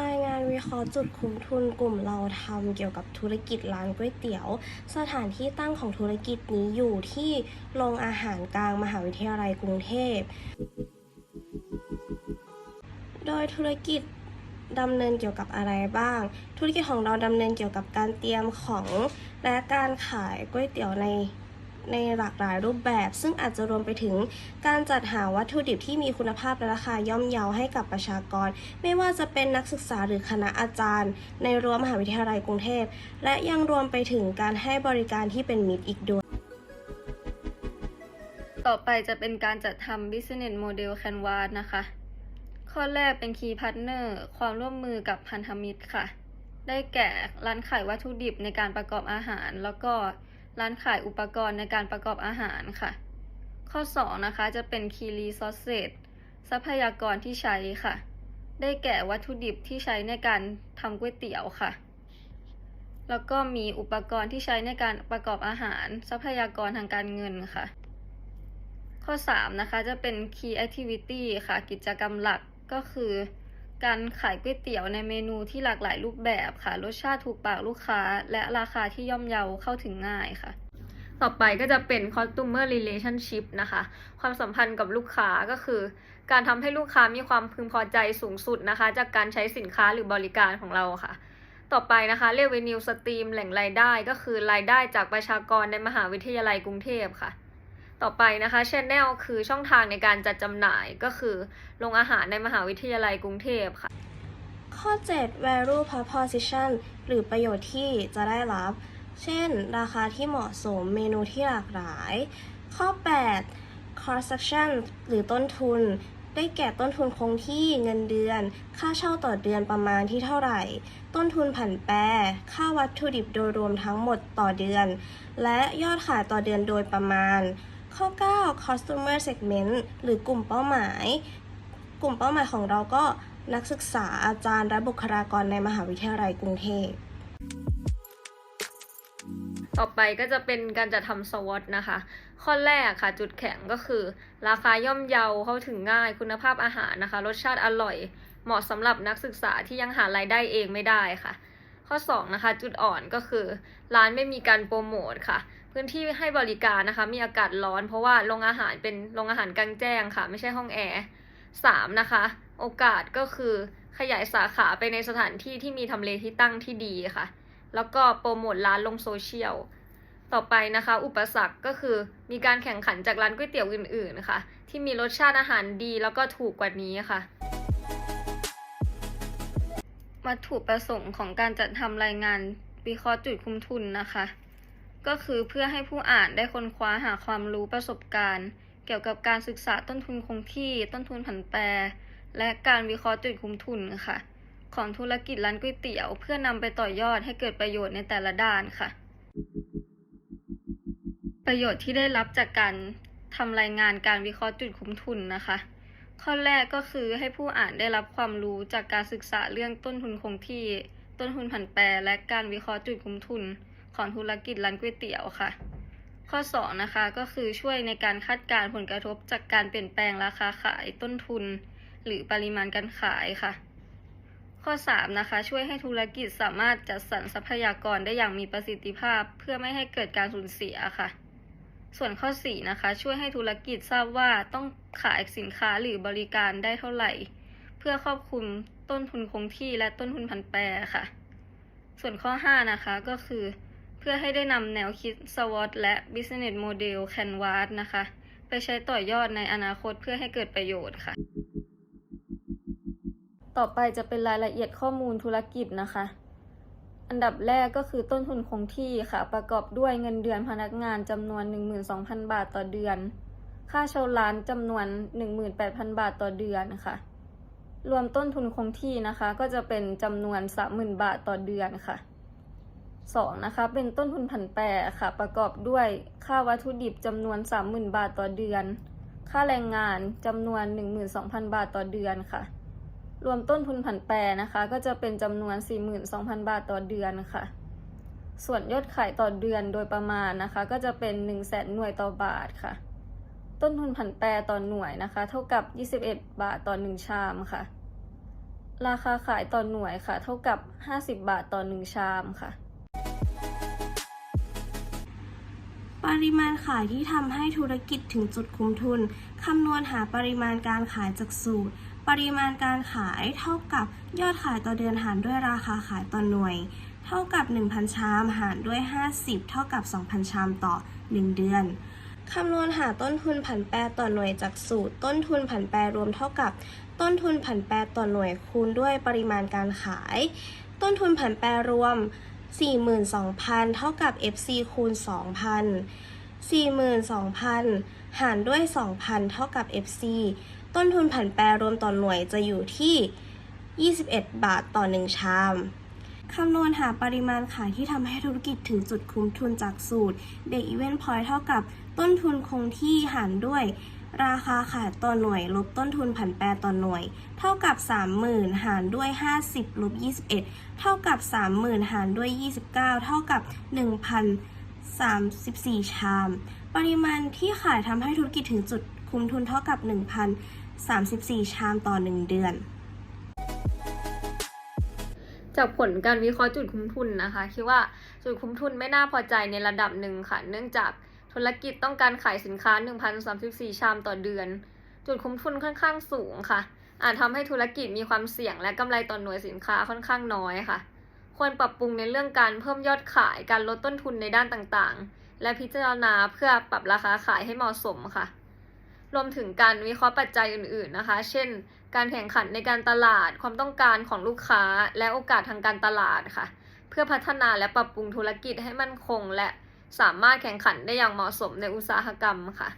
รายงานวิเคราะห์จุดคุ้มทุนกลุ่มเราทำเกี่ยวกับธุรกิจร้านก๋วยเตี๋ยว สถานที่ตั้งของธุรกิจนี้อยู่ที่โรงอาหารกลางมหาวิทยาลัยกรุงเทพ โดยธุรกิจดำเนินเกี่ยวกับอะไรบ้าง ธุรกิจของเราดำเนินเกี่ยวกับการเตรียมของและการขายก๋วยเตี๋ยวใน ในหลากหลายรูปแบบ ซึ่งอาจจะรวมไปถึงการจัดหาวัตถุดิบที่มีคุณภาพและราคาย่อมเยาให้กับประชากร ไม่ว่าจะเป็นนักศึกษาหรือคณะอาจารย์ ในรั้วมหาวิทยาลัยกรุงเทพ และยังรวมไปถึงการให้บริการที่เป็นมิตรอีกด้วย ต่อไปจะเป็นการจัดทำ Business Model Canvas นะคะ ข้อแรกเป็น Key Partner ความร่วมมือกับพันธมิตรค่ะได้แก่ร้านขายวัตถุดิบในการประกอบอาหาร แล้วก็ ร้านขายอุปกรณ์ในการประกอบอาหารค่ะ ข้อ 2 นะคะจะเป็น Key Resources ทรัพยากรที่ใช้ค่ะ ได้แก่วัตถุดิบที่ใช้ในการทำก๋วยเตี๋ยวค่ะ แล้วก็มีอุปกรณ์ที่ใช้ในการประกอบอาหาร ทรัพยากรทางการเงินค่ะ ข้อ 3 นะคะจะเป็น Key Activity ค่ะ กิจกรรมหลักก็คือ การขายก๋วยเตี๋ยวในเมนูที่หลากหลายรูปแบบค่ะ รสชาติถูกปากลูกค้า และราคาที่ย่อมเยาเข้าถึงง่ายค่ะ ต่อไปก็จะเป็น Customer Relationship นะคะ ความสัมพันธ์กับลูกค้าก็คือ การทำให้ลูกค้ามีความพึงพอใจสูงสุดนะคะ จากการใช้สินค้าหรือบริการของเราค่ะต่อไปนะคะ Revenue Stream แหล่งรายได้ก็คือรายได้จากประชากรในมหาวิทยาลัยกรุงเทพค่ะ ต่อไปนะคะ Channel คือช่องทางในการจัดจำหน่ายก็คือโรงอาหารในมหาวิทยาลัยกรุงเทพค่ะ ข้อ 7 value proposition หรือประโยชน์ที่จะได้รับ เช่น ราคาที่เหมาะสมเมนูที่หลากหลาย ข้อ 8 cost section หรือต้นทุน ได้แก่ต้นทุนคงที่เงินเดือน ค่าเช่าต่อเดือนประมาณที่เท่าไหร่ ต้นทุนผันแปร ค่าวัตถุดิบโดยรวมทั้งหมดต่อเดือน และยอดขายต่อเดือนโดยประมาณ ข้อ 9 customer segment หรือกลุ่มเป้าหมาย กลุ่มเป้าหมายของเราก็นักศึกษาอาจารย์และบุคลากรในมหาวิทยาลัยกรุงเทพต่อไปก็จะเป็นการจัดทำ SWOT นะคะ ข้อแรกค่ะจุดแข็งก็คือ ราคาย่อมเยาเข้าถึงง่ายคุณภาพอาหารนะคะ รสชาติอร่อย เหมาะสำหรับนักศึกษาที่ยังหารายได้เองไม่ได้ค่ะ ข้อ2นะคะจุดอ่อนก็คือ ร้านไม่มีการโปรโมทค่ะ พื้นที่ให้บริการนะคะ มีอากาศร้อนเพราะว่าโรงอาหารเป็นโรงอาหารกลางแจ้งค่ะ ไม่ใช่ห้องแอร์สามนะคะ โอกาสก็คือขยายสาขาไปในสถานที่ที่มีทำเลที่ตั้งที่ดีค่ะ แล้วก็โปรโมทร้านลงโซเชียลต่อไปนะคะ อุปสรรคก็คือมีการแข่งขันจากร้านก๋วยเตี๋ยวอื่นๆนะคะที่มีรสชาติอาหารดีแล้วก็ถูกกว่านี้ค่ะวัตถุประสงค์ของการจัดทำรายงานวิเคราะห์จุดคุ้มทุนนะคะ ก็คือเพื่อให้ผู้อ่านได้ค้นคว้าหาความรู้ประสบการณ์ เกี่ยวกับการศึกษาต้นทุนคงที่ ต้นทุนผันแปร และการวิเคราะห์จุดคุ้มทุนค่ะ ของธุรกิจร้านก๋วยเตี๋ยว เพื่อนำไปต่อยอดให้เกิดประโยชน์ในแต่ละด้านค่ะ ประโยชน์ที่ได้รับจากการทำรายงานการวิเคราะห์จุดคุ้มทุนนะคะ ข้อแรกก็คือให้ผู้อ่านได้รับความรู้จากการศึกษาเรื่องต้นทุนคงที่ ต้นทุนผันแปร และการวิเคราะห์จุดคุ้มทุน ของธุรกิจร้านก๋วยเตี๋ยวค่ะ ข้อ 2 นะคะก็คือช่วยในการคาดการณ์ผลกระทบจากการเปลี่ยนแปลงราคาขายต้นทุน หรือปริมาณการขายค่ะ ข้อ 3 นะคะ ช่วยให้ธุรกิจสามารถจัดสรรทรัพยากรได้อย่างมีประสิทธิภาพ เพื่อไม่ให้เกิดการสูญเสียค่ะส่วนข้อ 4 นะคะ ช่วยให้ธุรกิจทราบว่าต้องขายสินค้าหรือบริการได้เท่าไหร่ เพื่อครอบคลุมต้นทุนคงที่และต้นทุนผันแปรค่ะ ส่วนข้อ 5 นะคะก็คือ พื่อให้ได้นำแนวคิด SWOT และ Business Model Canvas นะคะ ไปใช้ต่อยอดในอนาคตเพื่อให้เกิดประโยชน์ค่ะ ต่อไปจะเป็นรายละเอียดข้อมูลธุรกิจนะคะ อันดับแรกก็คือต้นทุนคงที่ค่ะ ประกอบด้วยเงินเดือนพนักงานจำนวน 12,000 บาทต่อเดือน ค่าเช่าร้านจำนวน 18,000 บาทต่อเดือนค่ะ รวมต้นทุนคงที่นะคะ ก็จะเป็นจำนวน 30,000 บาทต่อเดือนค่ะ 2นะคะ เป็นต้นทุนผันแปรค่ะ ประกอบด้วยค่าวัตถุดิบจำนวน 30,000 บาทต่อเดือน ค่าแรงงานจำนวน 12,000 บาทต่อเดือนค่ะ รวมต้นทุนผันแปรนะคะ ก็จะเป็นจำนวน 42,000 บาทต่อเดือนค่ะ ส่วนยอดขายต่อเดือนโดยประมาณนะคะ ก็จะเป็น 100,000หน่วยต่อบาทค่ะ ต้นทุนผันแปรต่อหน่วยนะคะ เท่ากับ 21 บาทต่อ 1 ชามค่ะราคาขายต่อหน่วยค่ะ เท่ากับ 50 บาทต่อ 1 ชามค่ะ ปริมาณขายที่ทำให้ธุรกิจถึงจุดคุ้มทุน คำนวณหาปริมาณการขายจากสูตร ปริมาณการขายเท่ากับยอดขายต่อเดือนหารด้วยราคาขายต่อหน่วย เท่ากับ 1,000 ชามหารด้วย 50 เท่ากับ 2,000 ชามต่อ 1 เดือน คำนวณหาต้นทุนผันแปรต่อหน่วยจากสูตร ต้นทุนผันแปรรวมเท่ากับ ต้นทุนผันแปรต่อหน่วยคูณด้วยปริมาณการขาย ต้นทุนผันแปรรวม 42,000 เท่ากับ FC คูณ 2,000 42,000 หารด้วย 2,000 เท่ากับ FC ต้นทุนผันแปรรวมต่อหน่วยจะอยู่ที่ 21 บาทต่อ 1 ชาม คำนวณหาปริมาณขายที่ทำให้ธุรกิจถึงจุดคุ้มทุนจากสูตร เดอีเวนต์พอยเท่ากับต้นทุนคงที่หารด้วย ราคาขายต่อหน่วย ลบต้นทุนผันแปรต่อหน่วย เท่ากับ 30,000 หารด้วย 50 ลบ 21 เท่ากับ 30,000 หารด้วย 29 เท่ากับ 1,034 ชาม ปริมาณที่ขายทำให้ธุรกิจถึงจุดคุ้มทุนเท่ากับ 1,034 ชามต่อ 1 เดือน จากผลการวิเคราะห์จุดคุ้มทุนนะคะ คิดว่าจุดคุ้มทุนไม่น่าพอใจในระดับหนึ่งค่ะ เนื่องจากธุรกิจต้องการขายสินค้า 1,034 ชามต่อเดือน จุดคุ้มทุนค่อนข้างสูงค่ะ อาจทำให้ธุรกิจมีความเสี่ยงและกำไรต่อหน่วยสินค้าค่อนข้างน้อยค่ะ ควรปรับปรุงในเรื่องการเพิ่มยอดขายการลดต้นทุนในด้านต่างๆ และพิจารณาเพื่อปรับราคาขายให้เหมาะสมค่ะ รวมถึงการวิเคราะห์ปัจจัยอื่นๆนะคะ เช่น การแข่งขันในการตลาด ความต้องการของลูกค้า และโอกาสทางการตลาดค่ะ เพื่อพัฒนาและปรับปรุงธุรกิจให้มั่นคง และสามารถแข่งขันได้อย่างเหมาะสมในอุตสาหกรรมค่ะ